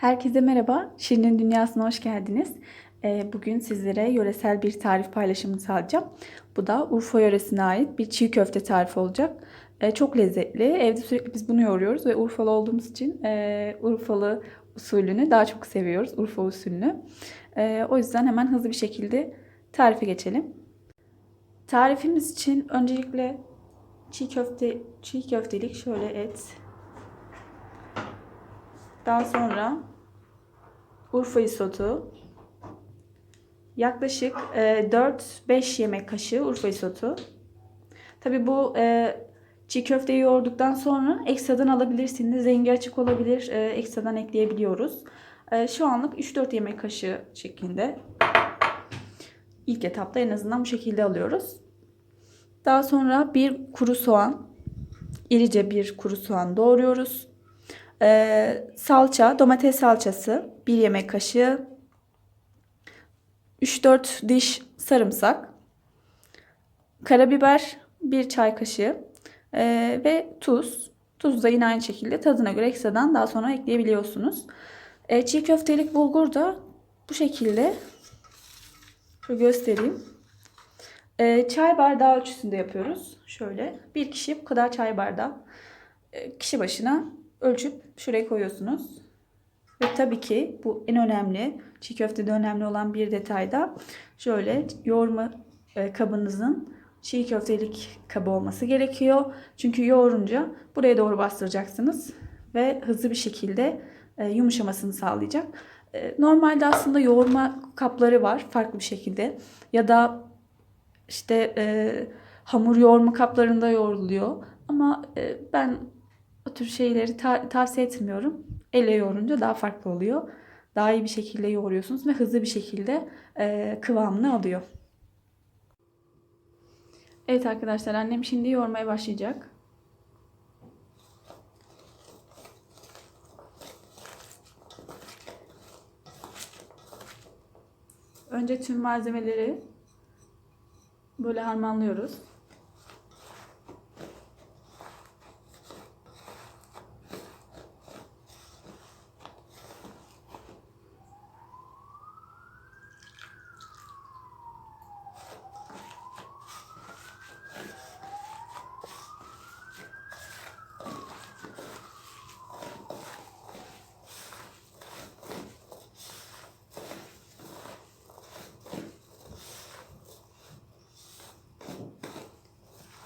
Herkese merhaba. Şirin'in dünyasına hoş geldiniz. Ee, Bugün sizlere yöresel bir tarif paylaşımı sağlayacağım. Bu da Urfa yöresine ait bir çiğ köfte tarifi olacak. Ee, Çok lezzetli. Evde sürekli biz bunu yoğuruyoruz ve Urfalı olduğumuz için e, Urfalı usulünü daha çok seviyoruz. Urfa usulünü. Ee, O yüzden hemen hızlı bir şekilde tarife geçelim. Tarifimiz için öncelikle çiğ köfte çiğ köftelik şöyle et, daha sonra Urfa isotu. Yaklaşık e, 4-5 yemek kaşığı Urfa isotu. Tabi bu e, çiğ köfteyi yoğurduktan sonra ekstradan alabilirsiniz. Rengi açık olabilir. E, ekstradan ekleyebiliyoruz. E, şu anlık 3-4 yemek kaşığı şeklinde. İlk etapta en azından bu şekilde alıyoruz. Daha sonra bir kuru soğan. irice bir kuru soğan doğruyoruz. Ee, salça, domates salçası 1 yemek kaşığı. 3-4 diş sarımsak. Karabiber 1 çay kaşığı. Ee, ve tuz. Tuz da yine aynı şekilde tadına göre ekstradan daha sonra ekleyebiliyorsunuz. Ee, çiğ köftelik bulgur da bu şekilde. Şöyle göstereyim. Ee, çay bardağı ölçüsünde yapıyoruz. Şöyle. Bir kişi bu kadar çay bardağı. Ee, kişi başına ölçüp şuraya koyuyorsunuz. Ve tabii ki bu en önemli, çiğ köftede önemli olan bir detay da şöyle yoğurma e, kabınızın çiğ köftelik kabı olması gerekiyor. Çünkü yoğurunca buraya doğru bastıracaksınız ve hızlı bir şekilde e, yumuşamasını sağlayacak. E, Normalde aslında yoğurma kapları var farklı bir şekilde ya da işte e, hamur yoğurma kaplarında yoğruluyor. Ama e, ben o tür şeyleri ta- tavsiye etmiyorum. Elle yoğurunca daha farklı oluyor. Daha iyi bir şekilde yoğuruyorsunuz ve hızlı bir şekilde e, kıvamını alıyor. Evet arkadaşlar annem şimdi yoğurmaya başlayacak. Önce tüm malzemeleri böyle harmanlıyoruz.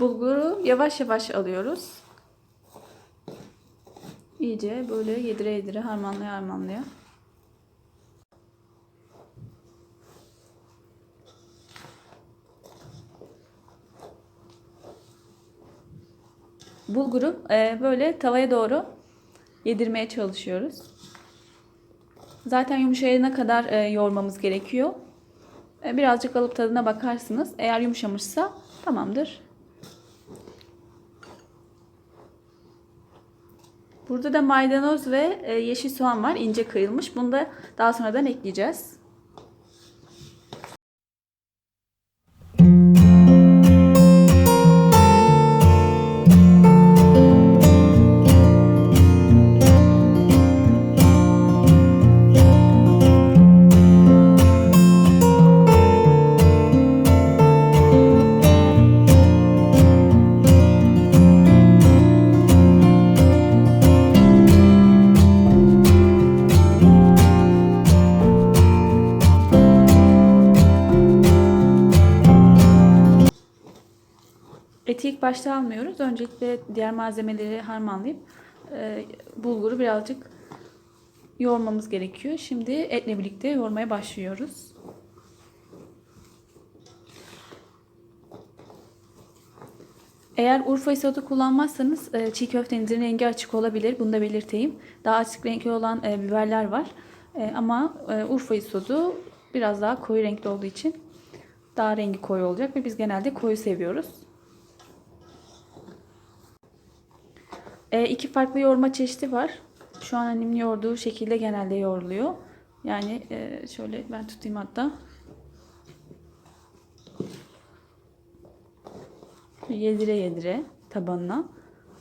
Bulguru yavaş yavaş alıyoruz. İyice böyle yedire yedire harmanlaya harmanlaya. Bulguru e, böyle tavaya doğru yedirmeye çalışıyoruz. Zaten yumuşayana kadar e, yoğurmamız gerekiyor. E, birazcık alıp tadına bakarsınız. Eğer yumuşamışsa tamamdır. Burada da maydanoz ve e, yeşil soğan var. ince kıyılmış. Bunu da daha sonradan ekleyeceğiz. Eti ilk başta almıyoruz. Öncelikle diğer malzemeleri harmanlayıp e, bulguru birazcık yoğurmamız gerekiyor. Şimdi etle birlikte yoğurmaya başlıyoruz. Eğer Urfa isotu kullanmazsanız e, çiğ köftenizin rengi açık olabilir. Bunu da belirteyim. Daha açık renkli olan e, biberler var. E, ama e, Urfa isotu biraz daha koyu renkli olduğu için daha rengi koyu olacak ve biz genelde koyu seviyoruz. E, iki farklı yoğurma çeşidi var. Şu an annemin yoğurduğu şekilde genelde yoğruluyor. Yani e, şöyle ben tutayım hatta. Yedire yedire tabanına.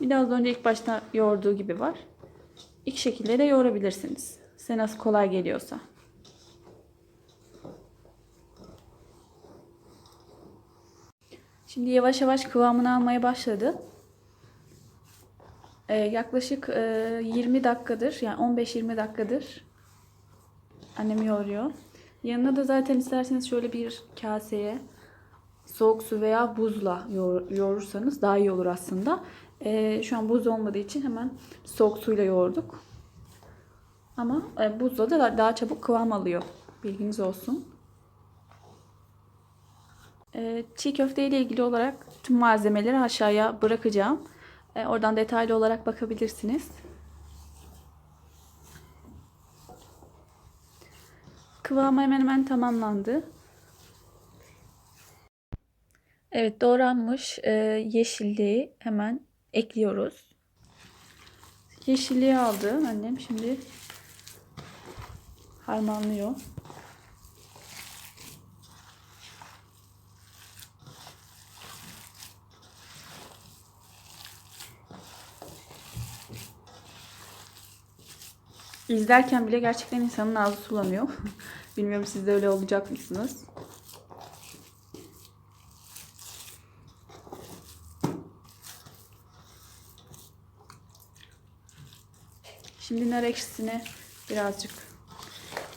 Bir de az önce ilk başta yoğurduğu gibi var. İki şekilde de yoğurabilirsiniz. Size nasıl kolay geliyorsa. Şimdi yavaş yavaş kıvamını almaya başladı. Ee, yaklaşık e, 20 dakikadır yani 15-20 dakikadır annem yoğuruyor. Yanına da zaten isterseniz şöyle bir kaseye soğuk su veya buzla yoğur- yoğurursanız daha iyi olur aslında. Ee, şu an buz olmadığı için hemen soğuk suyla yoğurduk. Ama e, buzla da daha çabuk kıvam alıyor. Bilginiz olsun. Ee, çiğ köfte ile ilgili olarak tüm malzemeleri aşağıya bırakacağım. Ee, oradan detaylı olarak bakabilirsiniz. Kıvamı hemen hemen tamamlandı. Evet doğranmış e, yeşilliği hemen ekliyoruz. Yeşilliği aldı annem şimdi harmanlıyor. İzlerken bile gerçekten insanın ağzı sulanıyor. Bilmiyorum siz de öyle olacak mısınız? Şimdi nar ekşisini birazcık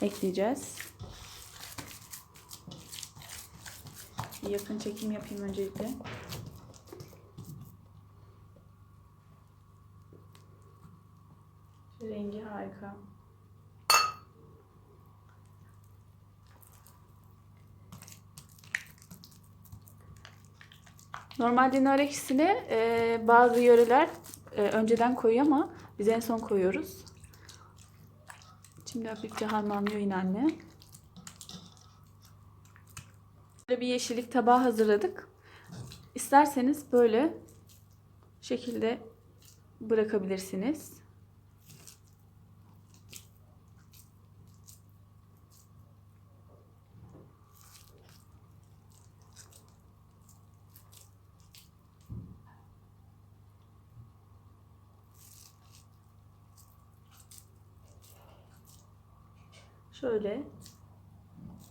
ekleyeceğiz. Bir yakın çekim yapayım öncelikle. Şu rengi harika. Normalde nar ekşisini e, bazı yöreler e, önceden koyuyor ama biz en son koyuyoruz. Şimdi hafifçe harmanlıyor yine anne. Böyle bir yeşillik tabağı hazırladık. İsterseniz böyle şekilde bırakabilirsiniz. Şöyle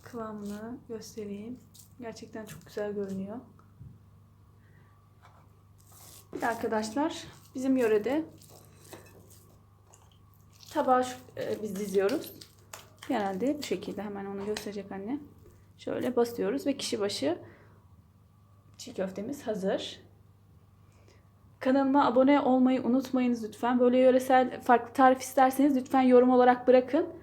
kıvamını göstereyim. Gerçekten çok güzel görünüyor. Bir de arkadaşlar bizim yörede tabağı e, biz diziyoruz. Genelde bu şekilde hemen onu gösterecek anne. Şöyle basıyoruz ve kişi başı çiğ köftemiz hazır. Kanalıma abone olmayı unutmayınız lütfen. Böyle yöresel farklı tarif isterseniz lütfen yorum olarak bırakın.